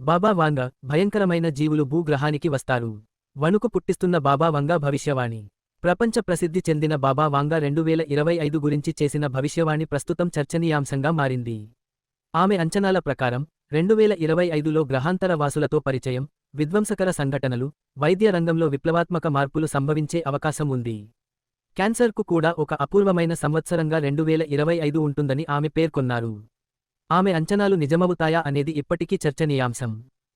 బాబా వాంగ భయంకరమైన జీవులు భూగ్రహానికి వస్తారు. వణుకు పుట్టిస్తున్న బాబా వంగ భవిష్యవాణి. ప్రపంచ ప్రసిద్ధి చెందిన బాబా వాంగ రెండు వేల ఇరవై ఐదు గురించి చేసిన భవిష్యవాణి ప్రస్తుతం చర్చనీయాంశంగా మారింది. ఆమె అంచనాల ప్రకారం రెండు వేల ఇరవై ఐదులో గ్రహాంతర వాసులతో పరిచయం విధ్వంసకర సంఘటనలు వైద్య రంగంలో విప్లవాత్మక మార్పులు సంభవించే అవకాశం ఉంది. క్యాన్సర్కు కూడా ఒక అపూర్వమైన సంవత్సరంగా రెండు వేల ఇరవై ఐదు ఉంటుందని ఆమె పేర్కొన్నారు. ఆమె అంచనాలు నిజమవుతాయా అనేది ఇప్పటికీ చర్చనీయాంశం.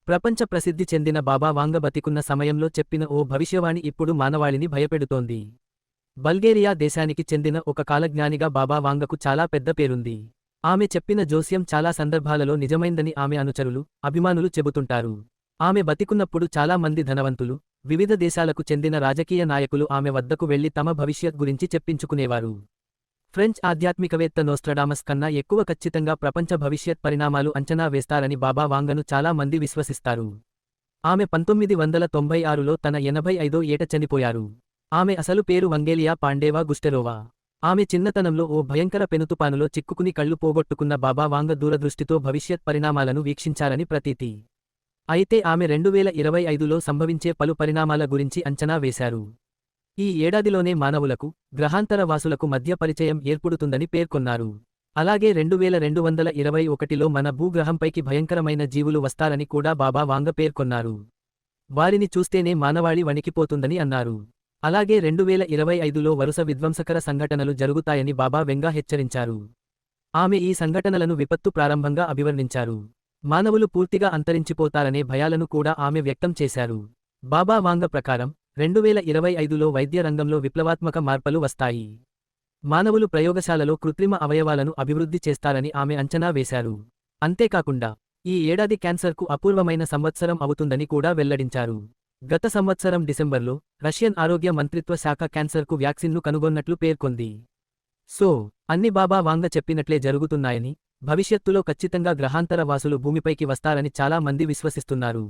ప్రపంచ ప్రసిద్ధి చెందిన బాబా వాంగ బతికున్న సమయంలో చెప్పిన ఓ భవిష్యవాణి ఇప్పుడు మానవాళిని భయపెడుతోంది. బల్గేరియా దేశానికి చెందిన ఒక కాలజ్ఞానిగా బాబా వాంగకు చాలా పెద్ద పేరుంది. ఆమె చెప్పిన జోస్యం చాలా సందర్భాలలో నిజమైందని ఆమె అనుచరులు అభిమానులు చెబుతుంటారు. ఆమె బతికున్నప్పుడు చాలా మంది ధనవంతులు వివిధ దేశాలకు చెందిన రాజకీయ నాయకులు ఆమె వద్దకు వెళ్ళి తమ భవిష్యత్ గురించి చెప్పించుకునేవారు. ఫ్రెంచ్ ఆధ్యాత్మికవేత్త నోస్ట్రడామస్ కన్నా ఎక్కువ ఖచ్చితంగా ప్రపంచ భవిష్యత్ పరిణామాలు అంచనా వేస్తారని బాబా వాంగను చాలా మంది విశ్వసిస్తారు. ఆమె పంతొమ్మిది వందల తొంభై ఆరులో తన ఎనభై ఐదో ఏట చనిపోయారు. ఆమె అసలు పేరు వంగేలియా పాండేవా గుస్టెరోవా. ఆమె చిన్నతనంలో ఓ భయంకర పెనుతుపానులో చిక్కుకుని కళ్ళు పోగొట్టుకున్న బాబా వాంగ దూరదృష్టితో భవిష్యత్ పరిణామాలను వీక్షించారని ప్రతీతి. అయితే ఆమె రెండు వేల ఇరవై ఐదులో సంభవించే పలు పరిణామాల గురించి అంచనా వేశారు. ఈ ఏడాదిలోనే మానవులకు గ్రహాంతర వాసులకు మధ్య పరిచయం ఏర్పడుతుందని పేర్కొన్నారు. అలాగే రెండు వేల రెండు వందల ఇరవై ఒకటిలో మన భూగ్రహంపైకి భయంకరమైన జీవులు వస్తారని కూడా బాబా వాంగ పేర్కొన్నారు. వారిని చూస్తేనే మానవాళి వణికిపోతుందని అన్నారు. అలాగే రెండు వేల ఇరవై ఐదులో వరుస విధ్వంసకర సంఘటనలు జరుగుతాయని బాబా వెంగా హెచ్చరించారు. ఆమె ఈ సంఘటనలను విపత్తు ప్రారంభంగా అభివర్ణించారు. మానవులు పూర్తిగా అంతరించిపోతారనే భయాలను కూడా ఆమె వ్యక్తం చేశారు. బాబా వాంగ ప్రకారం రెండు వేల ఇరవై ఐదులో వైద్య రంగంలో విప్లవాత్మక మార్పులు వస్తాయి. మానవులు ప్రయోగశాలలో కృత్రిమ అవయవాలను అభివృద్ధి చేస్తారని ఆమె అంచనా వేశారు. అంతేకాకుండా ఈ ఏడాది క్యాన్సర్కు అపూర్వమైన సంవత్సరం అవుతుందని కూడా వెల్లడించారు. గత సంవత్సరం డిసెంబర్లో రష్యన్ ఆరోగ్య మంత్రిత్వ శాఖ క్యాన్సర్కు వ్యాక్సిన్ను కనుగొన్నట్లు పేర్కొంది. సో అన్ని బాబా వాంగ చెప్పినట్లే జరుగుతున్నాయని భవిష్యత్తులో ఖచ్చితంగా గ్రహాంతర వాసులు భూమిపైకి వస్తారని చాలా మంది విశ్వసిస్తున్నారు.